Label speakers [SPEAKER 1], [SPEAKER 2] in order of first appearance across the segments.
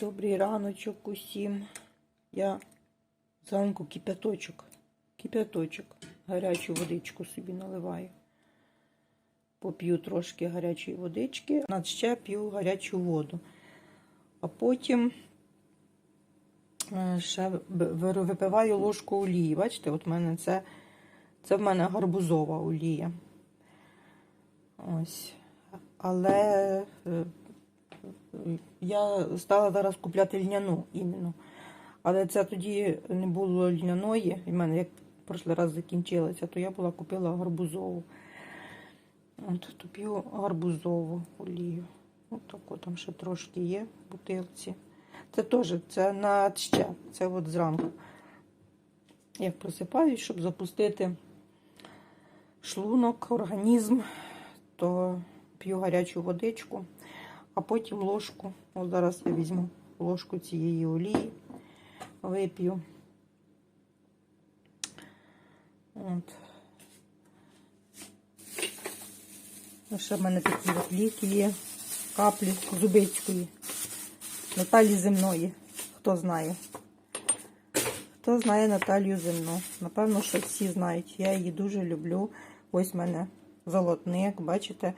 [SPEAKER 1] Добрий раночок усім. Я зранку кипяточок. Кипяточок. Гарячу водичку собі наливаю. Поп'ю трошки гарячої водички, а ще п'ю гарячу воду. А потім е, ще випиваю ложку олії. Бачите, от мене це, це в мене гарбузова олія. Ось. Але е, я стала зараз купляти льняну іменно. Але це тоді не було льняної. І в мене як прошлий раз закінчилося, то я була купила гарбузову. От то п'ю гарбузову олію. От тако там ще трошки є в бутилці. Це теж це на ще. Це от зранку. Як просипаюсь, щоб запустити шлунок, організм, то п'ю гарячу водичку, а потім ложку. От зараз я візьму ложку цієї олії, вип'ю. От. Ну, ще в мене такі от ліки є, каплі Зубицької, Наталі Земної. Хто знає? Хто знає Наталію Земну? Напевно, що всі знають. Я її дуже люблю. Ось в мене золотник, бачите,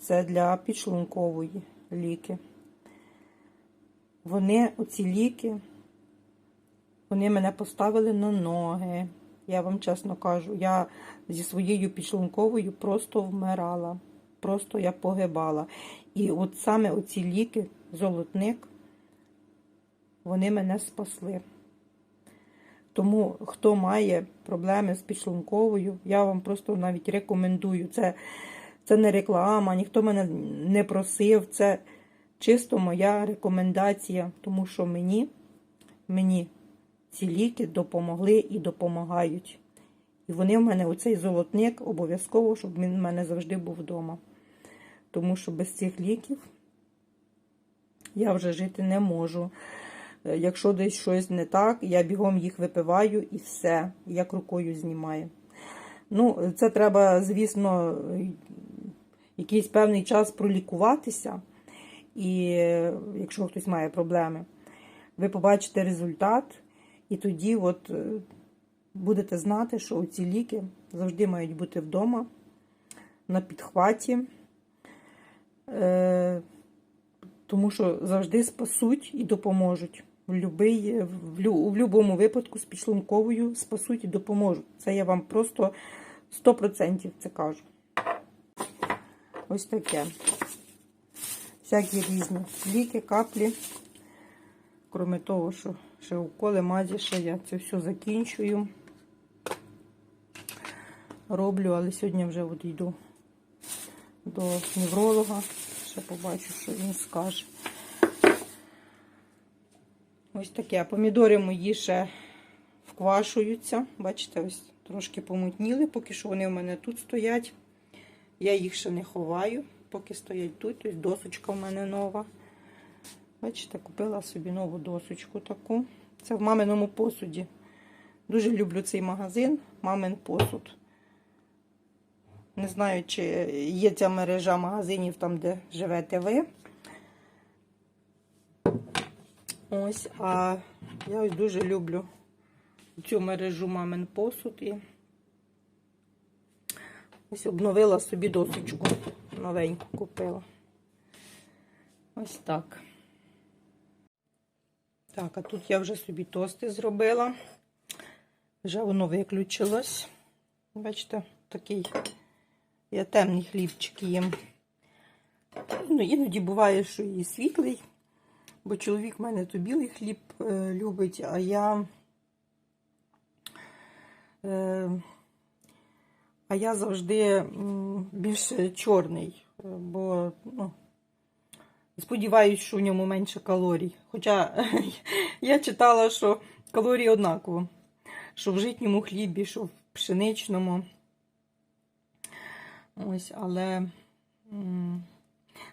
[SPEAKER 1] це для підшлункової ліки. Вони, оці ліки, вони мене поставили на ноги. Я вам чесно кажу, я зі своєю підшлунковою просто вмирала. Просто я погибала. І от саме оці ліки, золотник, вони мене спасли. Тому, хто має проблеми з підшлунковою, я вам просто навіть рекомендую. Це, це не реклама, ніхто мене не просив. Це чисто моя рекомендація, тому що мені, мені ці ліки допомогли і допомагають. І вони в мене, оцей золотник, обов'язково, щоб він в мене завжди був вдома. Тому що без цих ліків я вже жити не можу. Е, Якщо десь щось не так, я бігом їх випиваю і все, як рукою знімаю. Ну, це треба, звісно, якийсь певний час пролікуватися. І е, якщо хтось має проблеми, ви побачите результат, і тоді от е, будете знати, що ці ліки завжди мають бути вдома на підхваті. Е, тому що завжди спасуть і допоможуть. В, любий, лю, в будь-якому випадку з підшлунковою спасуть і допоможуть. Це я вам просто 100% це кажу. Ось таке. Всякі різні ліки, каплі. Кроме того, що ще уколи, мазі, ще я це все закінчую. Роблю, але сьогодні вже от йду до невролога. Ще побачу, що він скаже. Ось таке. Помідори мої ще вквашуються. Бачите, ось трошки помутніли, поки що вони в мене тут стоять. Я їх ще не ховаю, поки стоять тут. Ось досочка в мене нова. Бачите, купила собі нову досочку таку. Це в маминому посуді. Дуже люблю цей магазин, мамин посуд. Не знаю, чи є ця мережа магазинів там, де живете ви. Ось, а я ось дуже люблю цю мережу мамин посуд і ось обновила собі досочку. Новеньку купила. Ось так. Так, а тут я вже собі тости зробила. Вже воно виключилось. Бачите, такий я темний хлібчик їм. Ну, іноді буває, що і світлий, бо чоловік в мене то білий хліб е, любить, а я. Е, а я завжди м, більше чорний, е, бо ну, сподіваюся, що в ньому менше калорій. Хоча я читала, що калорії однаково, що в житньому хлібі, що в пшеничному. Ось, але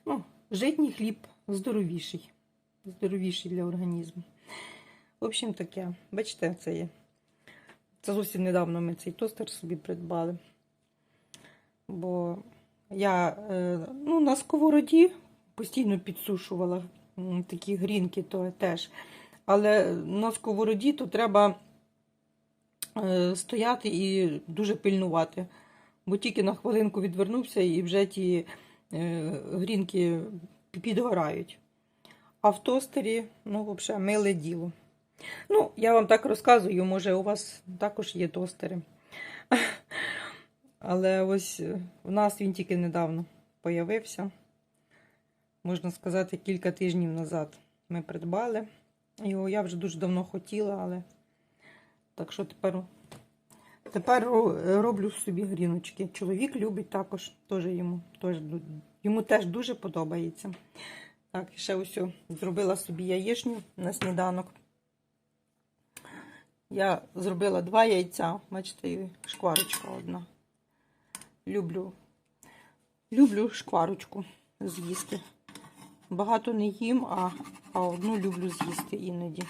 [SPEAKER 1] ну, житній хліб здоровіший. Здоровіший для організму. В общем, таке. Бачите, це є. Це зовсім недавно ми цей тостер собі придбали. Бо я е, ну, на сковороді постійно підсушувала такі грінки, то теж. Але на сковороді то треба е, стояти і дуже пильнувати. Бо тільки на хвилинку відвернувся і вже ті е, грінки підгорають. А в тостері, ну, взагалі, миле діло. Ну, я вам так розказую, може, у вас також є тостери. Але ось е, у нас він тільки недавно появився. Можна сказати, кілька тижнів назад ми придбали. Його я вже дуже давно хотіла, але так що тепер, тепер роблю собі гріночки. Чоловік любить також, теж йому, теж, йому теж дуже подобається. Так, ще ось зробила собі яєчню на сніданок. Я зробила два яйця, бачите, шкварочка одна. Люблю, люблю шкварочку з'їсти. Багато не їм, а, а одну люблю з'їсти іноді.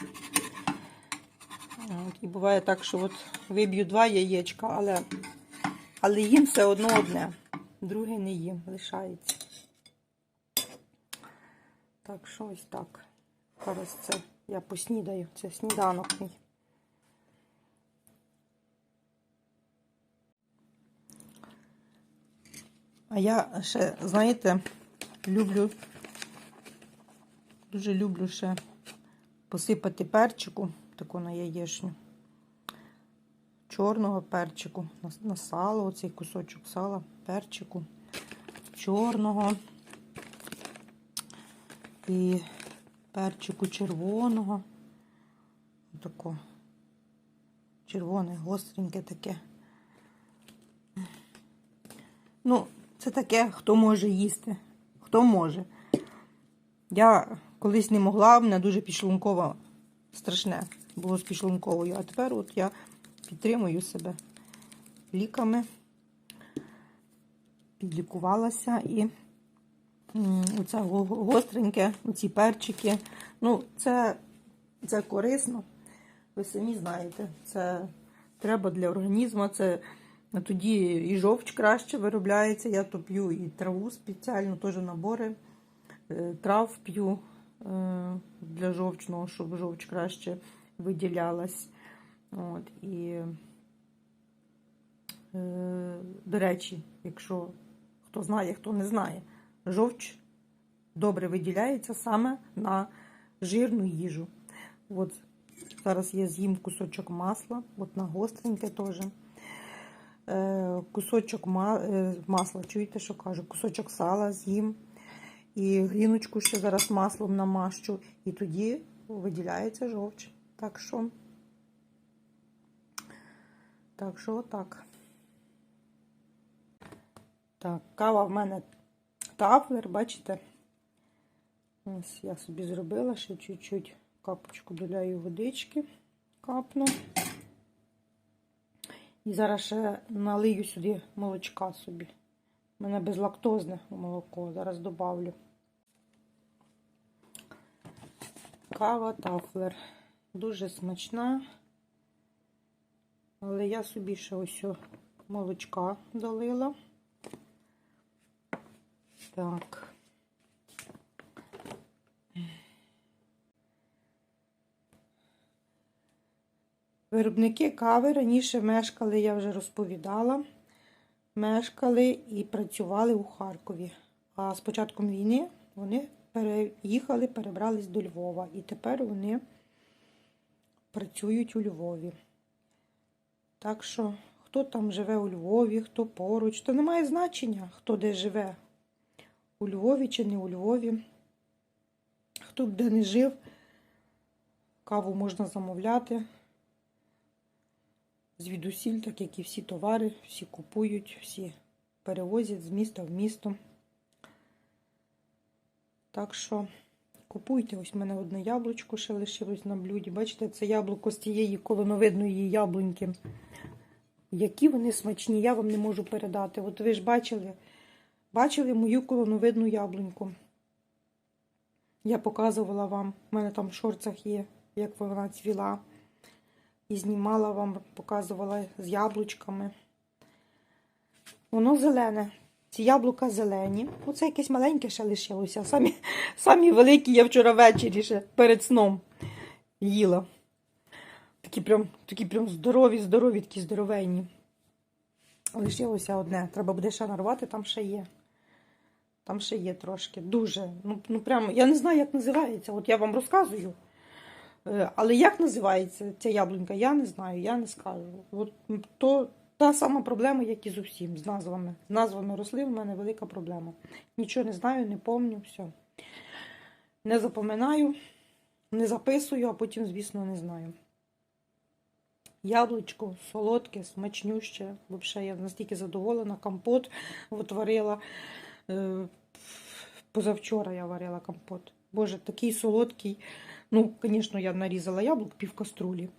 [SPEAKER 1] От, і буває так, що от виб'ю два яєчка, але, але їм все одно одне. Друге не їм, лишається. Так що ось так. Зараз це я поснідаю. Це сніданок мій. А я ще, знаєте, люблю, дуже люблю ще посипати перчику, таку на яєчню. Чорного перчику, на, сало, оцей кусочок сала, перчику, чорного і перчику червоного. Тако червоне, гостреньке таке. Ну, це таке, хто може їсти. Хто може. Я колись не могла, в мене дуже підшлунково страшне було з підшлунковою. А тепер от я підтримую себе ліками, підлікувалася і оце гостреньке, оці перчики. Ну, це, це корисно. Ви самі знаєте, це треба для організму. Це а тоді і жовч краще виробляється. Я то п'ю і траву спеціально, теж набори е, трав п'ю е, для жовчного, щоб жовч краще виділялась. От, і, е, до речі, якщо хто знає, хто не знає, жовч добре виділяється саме на жирну їжу. От зараз я з'їм кусочок масла, от на гостреньке теж. Е, Кусочок е, масла, чуєте, що кажу? Кусочок сала з'їм. І гріночку ще зараз маслом намащу. І тоді виділяється жовч. Так що, так що отак. Так, кава в мене тафлер, бачите? Ось я собі зробила ще чуть-чуть капочку доляю водички, капну. І зараз ще налию сюди молочка собі. У мене безлактозне молоко. Зараз добавлю. Кава тафлер. Дуже смачна. Але я собі ще ось молочка долила. Так. Виробники кави раніше мешкали, я вже розповідала, мешкали і працювали у Харкові. А з початком війни вони переїхали, перебрались до Львова. І тепер вони працюють у Львові. Так що, хто там живе у Львові, хто поруч, то немає значення, хто де живе. У Львові чи не у Львові. Хто б де не жив, каву можна замовляти звідусіль, так як і всі товари, всі купують, всі перевозять з міста в місто. Так що купуйте, ось в мене одне яблучко ще лишилось на блюді. Бачите, це яблуко з тієї колоновидної яблуньки. Які вони смачні, я вам не можу передати. От ви ж бачили, бачили мою колоновидну яблуньку. Я показувала вам, у мене там в шорцах є, як вона цвіла. І знімала вам, показувала з яблучками. Воно зелене. Ці яблука зелені. Оце якесь маленьке ще лишилося. Самі, самі великі я вчора ввечері ще перед сном їла. Такі прям, такі прям здорові, здорові, такі здоровенні. Лишилося одне. Треба буде ще нарвати, там ще є. Там ще є трошки. Дуже. Ну, ну прямо, я не знаю, як називається. От я вам розказую. Е, Але як називається ця яблунька, я не знаю, я не скажу. От то та сама проблема, як і з усім, з назвами. З назвами рослин в мене велика проблема. Нічого не знаю, не помню, все. Не запоминаю, не записую, а потім, звісно, не знаю. Яблучко солодке, смачнюще. Взагалі, я настільки задоволена. Компот варила. Е, Позавчора я варила компот. Боже, такий солодкий. Ну, звісно, я нарізала яблук пів каструлі.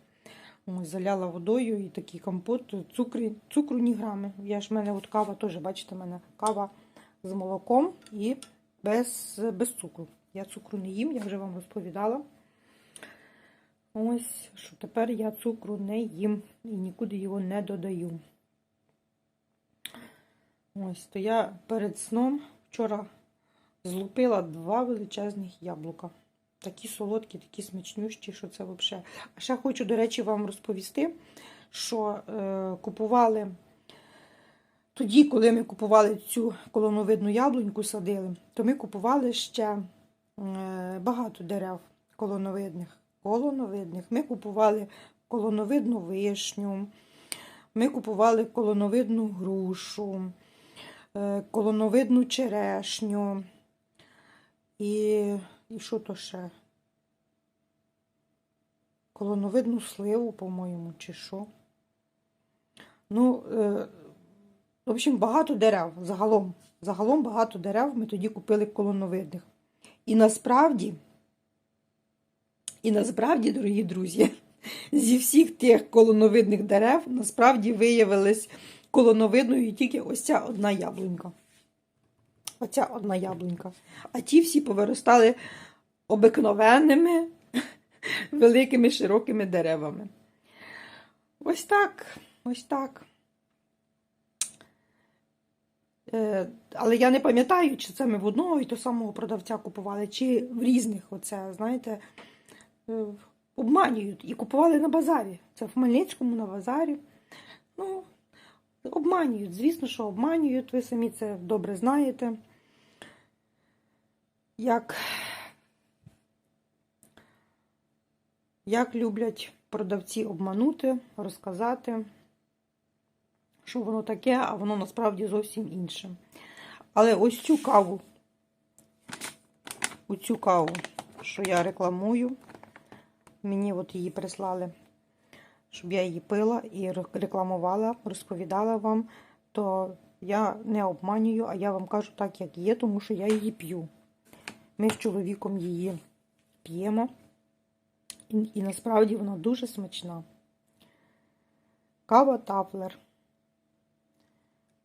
[SPEAKER 1] Ось, заляла водою і такий компот. Цукрі, цукру ні грами. Я ж в мене от кава теж, бачите, в мене кава з молоком і без, без цукру. Я цукру не їм, я вже вам розповідала. Ось, що тепер я цукру не їм і нікуди його не додаю. Ось, то я перед сном вчора злупила два величезних яблука. Такі солодкі, такі смачнющі, що це взагалі. А ще хочу, до речі, вам розповісти, що е, купували тоді, коли ми купували цю колоновидну яблуньку, садили, то ми купували ще е, багато дерев колоновидних. колоновидних. Ми купували колоновидну вишню, ми купували колоновидну грушу, е, колоновидну черешню. І, і що то ще? Колоновидну сливу, по-моєму, чи що. Ну, е, в общем, багато дерев загалом. Загалом багато дерев ми тоді купили колоновидних. І насправді, і насправді, дорогі друзі, зі всіх тих колоновидних дерев насправді виявилась колоновидною тільки ось ця одна яблунька. Оця одна яблунька. А ті всі повиростали обикновенними, великими широкими деревами. Ось так, ось так. Е, Але я не пам'ятаю, чи це ми в одного і того самого продавця купували, чи в різних оце, знаєте, е, обманюють. І купували на базарі. Це в Хмельницькому на базарі. Ну, обманюють. Звісно, що обманюють. Ви самі це добре знаєте. Як, як люблять продавці обманути, розказати, що воно таке, а воно насправді зовсім інше. Але ось цю каву, оцю каву, що я рекламую, мені от її прислали, щоб я її пила і рекламувала, розповідала вам, то я не обманюю, а я вам кажу так, як є, тому що я її п'ю. Ми з чоловіком її п'ємо, і, і насправді вона дуже смачна. Кава тафлер.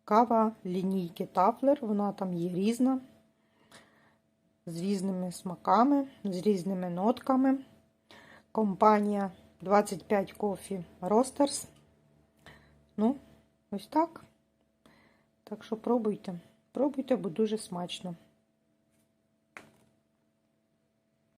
[SPEAKER 1] Кава лінійки тафлер, вона там є різна, з різними смаками, з різними нотками. Компанія 25 Coffee Roasters. Ну, ось так. Так що пробуйте. Пробуйте, бо дуже смачно.